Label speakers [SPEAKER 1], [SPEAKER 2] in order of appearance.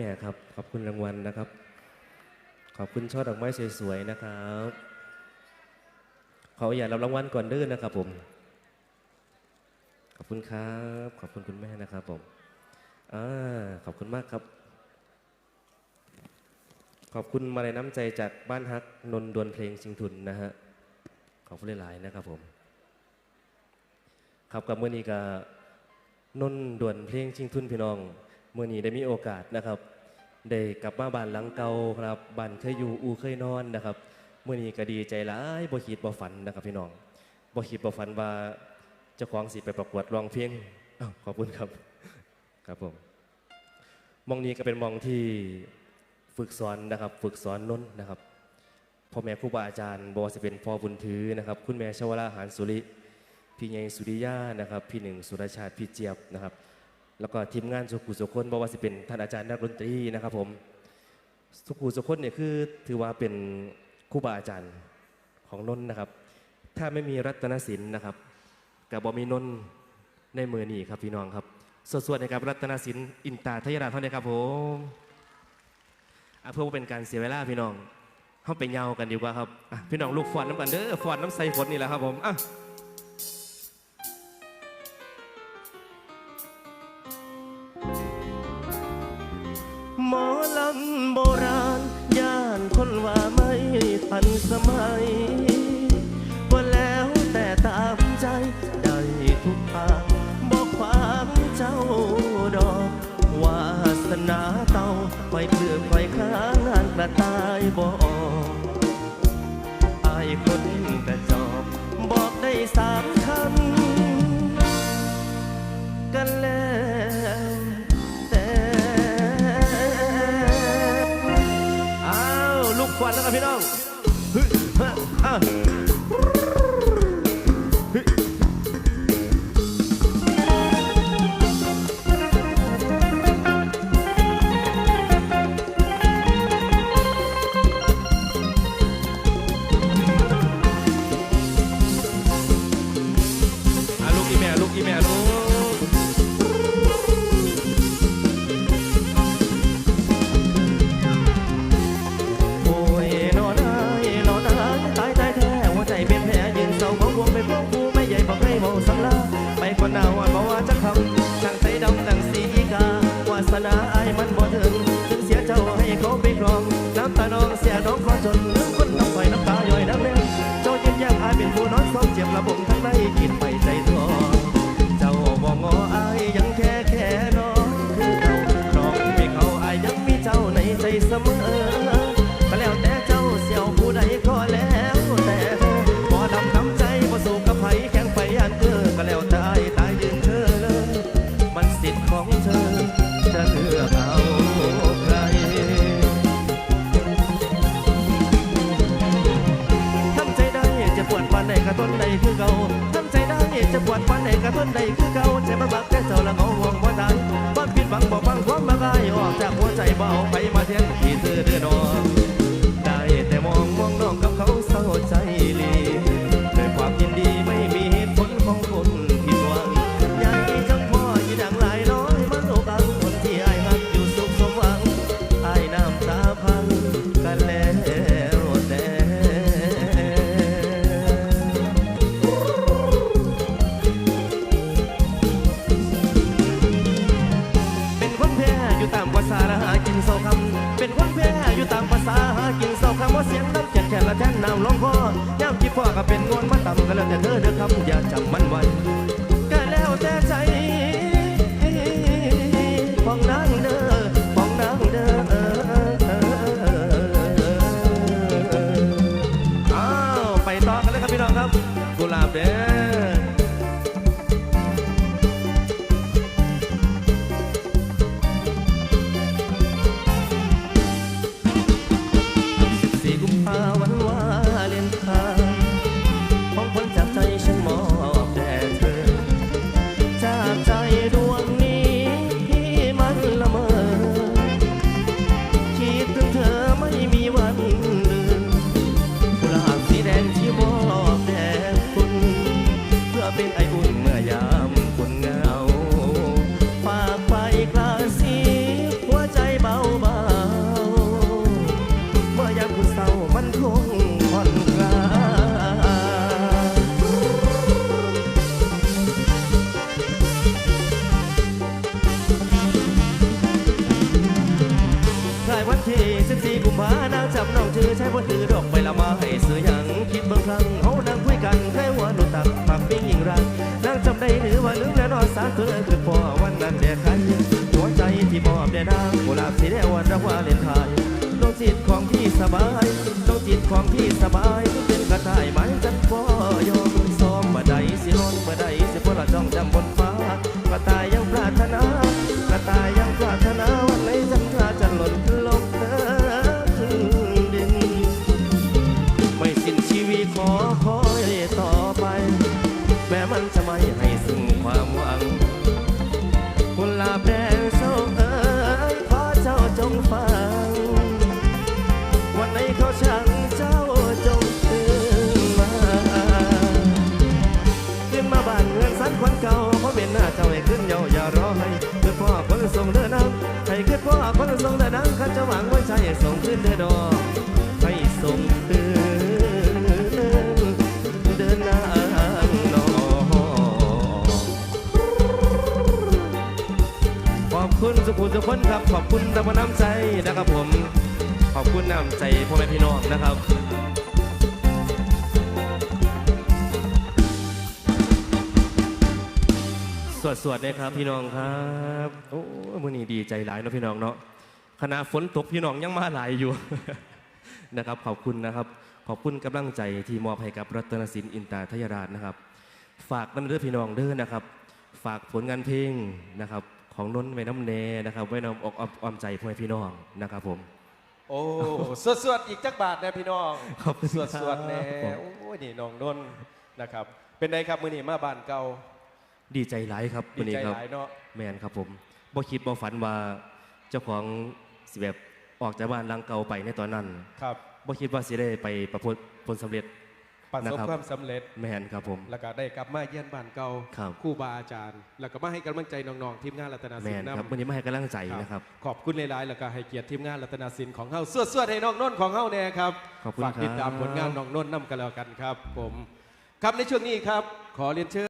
[SPEAKER 1] แม่ครับ ขอบคุณรางวัลนะครับ ขอบคุณช่อดอกไม้สวยๆนะครับ ขออย่ารับรางวัลก่อนเด้อนะครับผม ขอบคุณครับ ขอบคุณคุณแม่นะครับผมอ่าขอบคุณมากครับ ขอบคุณมาลัยน้ำใจจากบ้านฮักนนท์ดวนเพลงชิงทุนนะฮะ ขอบคุณหลายๆนะครับผม ครับกับเมื่อนี้ก็นนท์ดวนเพลงชิงทุนพี่น้อง มื่อนี้ได้มีโอกาสนะครับได้กลับมาบ้านหลังเก่าครับบ้านเคยอยู่อูเคยนอนนะครับเมื่อนี้ก็ดีใจหลายบ่คิดบ่ฝันนะครับพี่น้องบ่คิดบ่ฝันว่าเจ้าของสิไปประกวดร้องเพลงอขอบคุณครับครับผมมองนี้ก็เป็นมองที่ฝึกสอนนะครับ ฝึกสอนนนนะครับพ่อแม่ครูบาอาจารย์บอสิเป็นพ่อบุญถือนะครับ คุณแม่ชวราหารสุริพี่ใหญ่สุริยานะครับ พี่หนึ่งสุรชาติพี่เจี๊ยบนะครับ แล้วก็ทีมงานสุขุสุคนบอกว่าสิเป็นท่านอาจารย์นักดนตรีนะครับผมสุขุสุคนเนี่ยคือถือว่าเป็นครูบาอาจารย์ของนนท์นะครับ ถ้าไม่มีรัตนศิลป์นะครับกับบอมีนนท์ในมือนี่ครับพี่น้องครับสวดๆนะครับรัตนศิลป์อินตาทยราเท่านี้ครับผมเพื่อเป็นการเสียเวลาพี่น้องเข้าไปเยากันดีกว่าครับพี่น้องลูกฟอนน้ำกันเด้อฟอนน้ำใสฝนนี่แหละครับผมอะ คนว่าไม่ทันสมัยว่าแล้วแต่ตามใจได้ทุกทางบอกความเจ้าดอกวาสนาเต่าไฟเปลือกไฟข้างานกระต่ายบอก วลูกควันแล้วกันพี่น้องอะลูกอีแม่ลูกอีแม่ลูกายเศร้าเจ็บระบมทั้งในกินไป คือเก่าทำใจได้จะปวดฟันใดกระทนใดคือเก่าใจมาบักแต่เจ้าละเงา แค่ละแท่นน้ำลงคอย่ำคิดพ่อก็เป็นงอนมาต่ำก็แล้วแต่เธอเด้อคำอย่าจำมันไว้ก็แล้วแต่ใจของนา วันที่14กุมภานางจำน้องชื่อใช้บ่ถือดอกไปละมาให้ซื้อยังคิดเบิ่งครั้งเฮานั่งคุยกันแค่หัวหนุตักผักปิ้งยิงรักนางจำได้หรือว่าลืมแล้วนอนสาเธอคือพอวันนั้นแดกใครหัวใจที่มอบแด่นางกุหลาบสีแดงวันรักว่าเลนไทยดวงจิตของพี่สบายดวงจิตของพี่สบาย ส่งเดินน้ำให้คือพ่อคนส่งเดินน้ำข้าจะหวังไว้ใจให้ส่งขึ้นเดินดอกให้ส่งคืนเดินนางนอขอบคุณสุขุมทุกคนครับ ขอบคุณตะวันน้ำใจนะครับผม ขอบคุณน้ำใจพ่อแม่พี่น้องนะครับ สวดสวดเลยครับพี่น้องครับโอ้มื่อนี้ดีใจหลายเนาะพี่น้องเนาะขณะฝนตกพี่น้องยังมาหลายอยู่นะครับ ขอบคุณนะครับ ขอบคุณกำลังใจที่มอบให้กับรัตนศิลป์อินตาทยราชนะครับ ฝากน้ำเด้อพี่น้องเด้อนะครับ ฝากผลงานเพลงนะครับ ของนนท์ไว้น้ำเนนะครับไว้น้ำอกออมใจพ่อแม่พี่น้องนะครับผม
[SPEAKER 2] โอ้สวดสวดๆอีกจักบาทนะพี่น้อง
[SPEAKER 1] ขอบคุณ
[SPEAKER 2] สวด
[SPEAKER 1] ครับ
[SPEAKER 2] สวดแน่
[SPEAKER 1] ผม
[SPEAKER 2] โอ้ยนี่น้องนนท์นะครับ เป็นไงครับมือนี้มาบ้านเก่า
[SPEAKER 1] ดีใจหลายครับ
[SPEAKER 2] ดี
[SPEAKER 1] วันนี้
[SPEAKER 2] ใจ
[SPEAKER 1] ครับ
[SPEAKER 2] หลายเนาะ
[SPEAKER 1] แมนครับผมบ่คิดบ่ฝันว่าเจ้าของสิแบบออกจากบ้านหลังเก่าไปในตอนนั้น
[SPEAKER 2] ครับ
[SPEAKER 1] บ่คิดว่าสิได้ไปประพฤติผลสำเร็จ
[SPEAKER 2] ประสบ
[SPEAKER 1] นะครับ
[SPEAKER 2] ความสำเร็จ
[SPEAKER 1] แมนครับผม
[SPEAKER 2] แล้วก็ได้กลับมาเยี่ยนบ้านเก่า
[SPEAKER 1] ครับ
[SPEAKER 2] ครู่บาอาจารย์ แล้วก็มาให้กำลังใจน้องๆทีมงานรัตนา
[SPEAKER 1] แม
[SPEAKER 2] ศิล
[SPEAKER 1] น
[SPEAKER 2] ป์
[SPEAKER 1] ครับ
[SPEAKER 2] นำ
[SPEAKER 1] วันนี้มาให้กำลังใจนะครับ
[SPEAKER 2] ขอบคุณหลายๆแล้วก็ให้เกียรติทีมงานรัตนาศิลป์ของเฮาสวดสวดๆให้น้องนนท์ของเฮาแน่ครับ
[SPEAKER 1] ขอบคุณ
[SPEAKER 2] ฝากติดตาม
[SPEAKER 1] ครับ
[SPEAKER 2] ผลงานน้องนนท์นำกันแล้วกันครับ ผม ครับในช่วงนี้ครับ ขอเรียนเชิญ